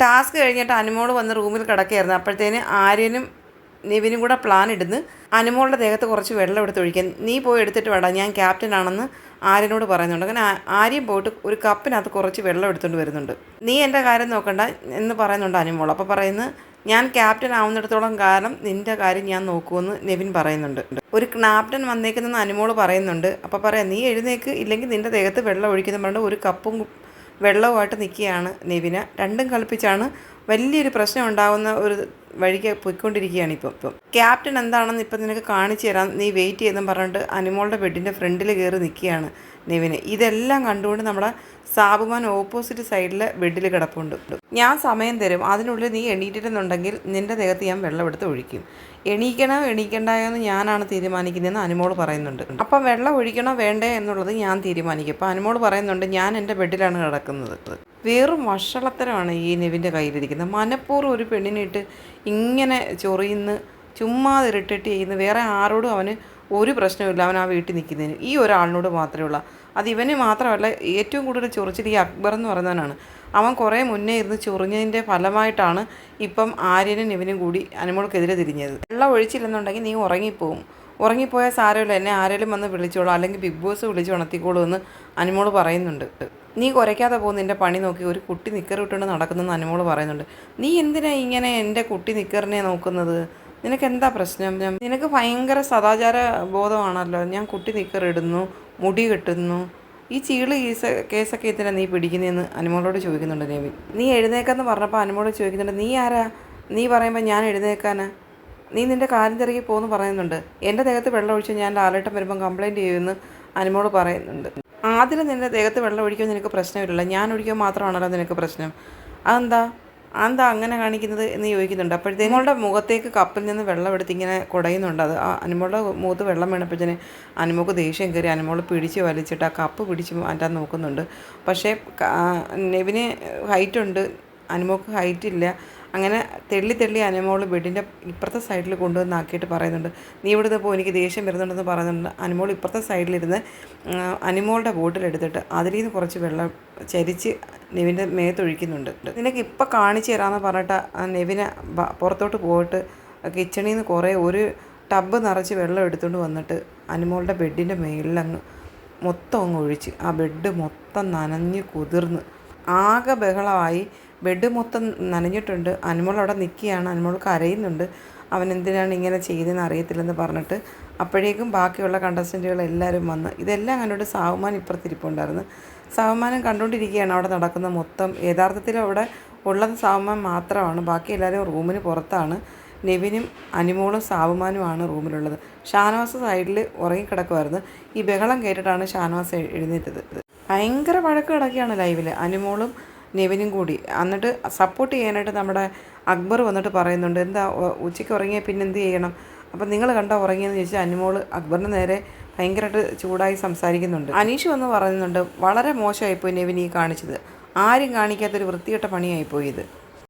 Task കഴിഞ്ഞിട്ട് അനുമോൾ വന്ന് റൂമിൽ കിടക്കുകയായിരുന്നു. അപ്പോഴത്തേന് ആര്യനും നിവിനും കൂടെ പ്ലാൻ ഇടുന്ന്. അനുമോളുടെ ദേഹത്ത് കുറച്ച് വെള്ളം എടുത്ത് ഒഴിക്കാൻ. നീ പോയി എടുത്തിട്ട് വേണ്ട ഞാൻ ക്യാപ്റ്റൻ ആണെന്ന് ആര്യനോട് പറയുന്നുണ്ട്. അങ്ങനെ ആര്യം പോയിട്ട് ഒരു കപ്പിനകത്ത് കുറച്ച് വെള്ളം എടുത്തുകൊണ്ട് വരുന്നുണ്ട്. നീ എന്റെ കാര്യം നോക്കണ്ട എന്ന് പറയുന്നുണ്ട് അനുമോൾ. അപ്പോൾ പറയുന്നത് ഞാൻ ക്യാപ്റ്റൻ ആവുന്നിടത്തോളം കാലം നിന്റെ കാര്യം ഞാൻ നോക്കുമെന്ന് നെവിൻ പറയുന്നുണ്ട്. ഒരു ക്യാപ്റ്റൻ വന്നേക്കുന്നെന്ന് അനുമോൾ പറയുന്നുണ്ട്. അപ്പോൾ പറയാം നീ എഴുന്നേക്ക് ഇല്ലെങ്കിൽ നിന്റെ ദേഹത്ത് വെള്ളം ഒഴിക്കുന്ന പറഞ്ഞിട്ട് ഒരു കപ്പും വെള്ളവുമായിട്ട് നിൽക്കുകയാണ് നെവിന. രണ്ടും കളിപ്പിച്ചാണ് വലിയൊരു പ്രശ്നം ഉണ്ടാകുന്ന ഒരു വഴിക്ക് പോയിക്കൊണ്ടിരിക്കുകയാണ് ഇപ്പം. ഇപ്പം ക്യാപ്റ്റൻ എന്താണെന്ന് ഇപ്പം നിനക്ക് കാണിച്ചു തരാം. നീ വെയിറ്റ് ചെയ്തെന്ന് പറഞ്ഞിട്ട് അനിമോളുടെ ബെഡിന്റെ ഫ്രണ്ടിൽ കയറി നിൽക്കുകയാണ്. നെവിന്. ഇതെല്ലാം കണ്ടുകൊണ്ട് നമ്മുടെ സാബുമാൻ ഓപ്പോസിറ്റ് സൈഡിൽ ബെഡിൽ കിടപ്പുണ്ട്. ഞാൻ സമയം തരും. അതിനുള്ളിൽ നീ എണീറ്റിരുന്നുണ്ടെങ്കിൽ നിന്റെ ദേഹത്ത് ഞാൻ വെള്ളം എടുത്ത് ഒഴിക്കും. എണീക്കണോ എണീക്കണ്ടായോ എന്ന് ഞാനാണ് തീരുമാനിക്കുന്നതെന്ന് അനുമോൾ പറയുന്നുണ്ട്. അപ്പം വെള്ളം ഒഴിക്കണോ വേണ്ടേ എന്നുള്ളത് ഞാൻ തീരുമാനിക്കും. അപ്പം അനുമോൾ പറയുന്നുണ്ട് ഞാൻ എന്റെ ബെഡിലാണ് കിടക്കുന്നത്. വെറും വഷളത്തരമാണ് ഈ നിവിന്റെ കയ്യിലിരിക്കുന്നത്. മനഃപൂർവം ഒരു പെണ്ണിനിട്ട് ഇങ്ങനെ ചൊറിയുന്ന ചുമ്മാ ഇറിട്ടേറ്റ് ചെയ്യുന്ന. വേറെ ആരോടും അവന് ഒരു പ്രശ്നമില്ല അവൻ ആ വീട്ടിൽ നിൽക്കുന്നതിന്. ഈ ഒരാളിനോട് മാത്രമേ ഉള്ളൂ അത് ഇവന് മാത്രമല്ല ഏറ്റവും കൂടുതൽ ചൊറിച്ചിൽ ഈ അക്ബർ എന്ന് പറയുന്നവനാണ്. അവൻ കുറേ മുന്നേ ഇരുന്ന് ചൊറിഞ്ഞതിന്റെ ഫലമായിട്ടാണ് ഇപ്പം ആര്യനും ഇവനും കൂടി അനുമോൾക്കെതിരെ തിരിഞ്ഞത്. വെള്ളം ഒഴിച്ചില്ലെന്നുണ്ടെങ്കിൽ നീ ഉറങ്ങിപ്പോവും. ഉറങ്ങിപ്പോയാൽ സാരമില്ല. എന്നെ ആരെങ്കിലും വന്ന് വിളിച്ചോളൂ. അല്ലെങ്കിൽ ബിഗ് ബോസ് വിളിച്ച് ഉണർത്തിക്കോളൂ എന്ന് അനുമോൾ പറയുന്നുണ്ട്. നീ കുറയ്ക്കാതെ പോകുന്ന എന്റെ പണി നോക്കി ഒരു കുട്ടി നിക്കർ ഇട്ടുകൊണ്ട് നടക്കുന്നെന്ന് അനുമോൾ പറയുന്നുണ്ട്. നീ എന്തിനാ ഇങ്ങനെ എന്റെ കുട്ടി നിക്കറിനെ നോക്കുന്നത്? നിനക്ക് എന്താ പ്രശ്നം? ഞാൻ- നിനക്ക് ഭയങ്കര സദാചാര ബോധമാണല്ലോ. ഞാൻ കുട്ടി നിക്കറിടുന്നു മുടി കെട്ടുന്നു. ഈ ചീൾ കേസ് കേസൊക്കെ എന്തിനാ നീ പിടിക്കുന്നതെന്ന് അനുമോളോട് ചോദിക്കുന്നുണ്ട് നേവി നീ എഴുന്നേക്കാന്ന് പറഞ്ഞപ്പോൾ അനുമോളോട് ചോദിക്കുന്നുണ്ട് നീ ആരാ? നീ പറയുമ്പോൾ ഞാൻ എഴുന്നേക്കാനാ? നീ നിന്റെ കാലം തിരക്കി പോകുന്നു പറയുന്നുണ്ട്. എന്റെ ദേഹത്ത് വെള്ളം ഒഴിച്ച് ഞാൻ ലാലേട്ടം വരുമ്പം കംപ്ലയിന്റ് ചെയ്യുമെന്ന് അനുമോൾ പറയുന്നുണ്ട്. ആദ്യം നിന്റെ ദേഹത്ത് വെള്ളം ഒഴിക്കുമ്പോൾ നിനക്ക് പ്രശ്നമില്ലല്ലോ. ഞാൻ ഒഴിക്കുമ്പോൾ മാത്രമാണല്ലോ നിനക്ക് പ്രശ്നം. അതെന്താ? അതെന്താ അങ്ങനെ കാണിക്കുന്നത് എന്ന് ചോദിക്കുന്നുണ്ട്. അപ്പോഴത്തേക്കും മോളുടെ മുഖത്തേക്ക് കപ്പിൽ നിന്ന് വെള്ളം എടുത്ത് ഇങ്ങനെ കുടയുന്നുണ്ട്. അത് അനുമോളുടെ മുഖത്ത് വെള്ളം വീണപ്പോഴത്തേന് അനുമോൾക്ക് ദേഷ്യം കയറി. അനിമോൾ പിടിച്ച് വലിച്ചിട്ട് ആ കപ്പ് പിടിച്ച് മാറ്റാൻ നോക്കുന്നുണ്ട്. പക്ഷേ നെവിന് ഹൈറ്റ് ഉണ്ട് അനുമോൾക്ക് ഹൈറ്റ് ഇല്ല അങ്ങനെ തെള്ളി തെള്ളി അനുമോൾ ബെഡിന്റെ ഇപ്പുറത്തെ സൈഡിൽ കൊണ്ടുവന്ന് ആക്കിയിട്ട് പറയുന്നുണ്ട്. നീ ഇവിടുന്ന് പോ എനിക്ക് ദേഷ്യം വരുന്നുണ്ടെന്ന് പറയുന്നുണ്ട്. അനുമോൾ ഇപ്പുറത്തെ സൈഡിലിരുന്ന് അനുമോളുടെ ബോട്ടിലെടുത്തിട്ട് അതിൽ നിന്ന് കുറച്ച് വെള്ളം ചരിച്ച് നെവിന്റെ മേത്തൊഴിക്കുന്നുണ്ട് നിനക്ക് ഇപ്പം കാണിച്ചു തരാമെന്ന് പറഞ്ഞിട്ട് നെവിനെ പുറത്തോട്ട് പോയിട്ട് കിച്ചണിൽ നിന്ന് കുറേ ഒരു ടബ് നിറച്ച് വെള്ളം എടുത്തുകൊണ്ട് വന്നിട്ട് അനുമോളുടെ ബെഡിന്റെ മേളിലങ്ങ് മൊത്തം അങ്ങ് ഒഴിച്ച് ആ ബെഡ് മൊത്തം നനഞ്ഞ് കുതിർന്ന് ആകെ ബഹളമായി ബെഡ് മൊത്തം നനഞ്ഞിട്ടുണ്ട്. അനുമോൾ അവിടെ നിൽക്കുകയാണ് അനുമോൾ കരയുന്നുണ്ട്. അവൻ എന്തിനാണ് ഇങ്ങനെ ചെയ്തതെന്ന് അറിയത്തില്ലെന്ന് പറഞ്ഞിട്ട് അപ്പോഴേക്കും ബാക്കിയുള്ള കണ്ടസ്റ്റന്റുകൾ എല്ലാവരും വന്ന് ഇതെല്ലാം കണ്ടുകൊണ്ട് സാവുമാൻ ഇപ്പുറത്തിരിപ്പുണ്ടായിരുന്നു. സാവുമാനം കണ്ടുകൊണ്ടിരിക്കുകയാണ് അവിടെ നടക്കുന്ന മൊത്തം. യഥാർത്ഥത്തിൽ അവിടെ ഉള്ളത് സാവുമാൻ മാത്രമാണ്. ബാക്കി എല്ലാവരും റൂമിന് പുറത്താണ്. നെവിനും അനുമോളും സാവുമാനുമാണ് റൂമിലുള്ളത്. ഷാനവാസ് സൈഡിൽ ഉറങ്ങിക്കിടക്കുമായിരുന്നു ഈ ബഹളം കേട്ടിട്ടാണ് ഷാനവാസ് എഴുന്നേറ്റത്. ഭയങ്കര വഴക്ക് കിടക്കുകയാണ് ലൈവിൽ അനുമോളും നെവിനും കൂടി. എന്നിട്ട് സപ്പോർട്ട് ചെയ്യാനായിട്ട് നമ്മുടെ അക്ബർ വന്നിട്ട് പറയുന്നുണ്ട് എന്താ ഉച്ചയ്ക്ക് ഉറങ്ങിയാൽ പിന്നെ എന്ത് ചെയ്യണം? അപ്പം നിങ്ങൾ കണ്ടോ ഉറങ്ങിയെന്ന് ചോദിച്ചാൽ അനുമോൾ അക്ബറിന് നേരെ ഭയങ്കരമായിട്ട് ചൂടായി സംസാരിക്കുന്നുണ്ട്. അനീഷ് വന്ന് പറയുന്നുണ്ട് വളരെ മോശമായിപ്പോയി നെവിൻ ഈ കാണിച്ചത്. ആരും കാണിക്കാത്തൊരു വൃത്തികെട്ട പണിയായിപ്പോയി ഇത്.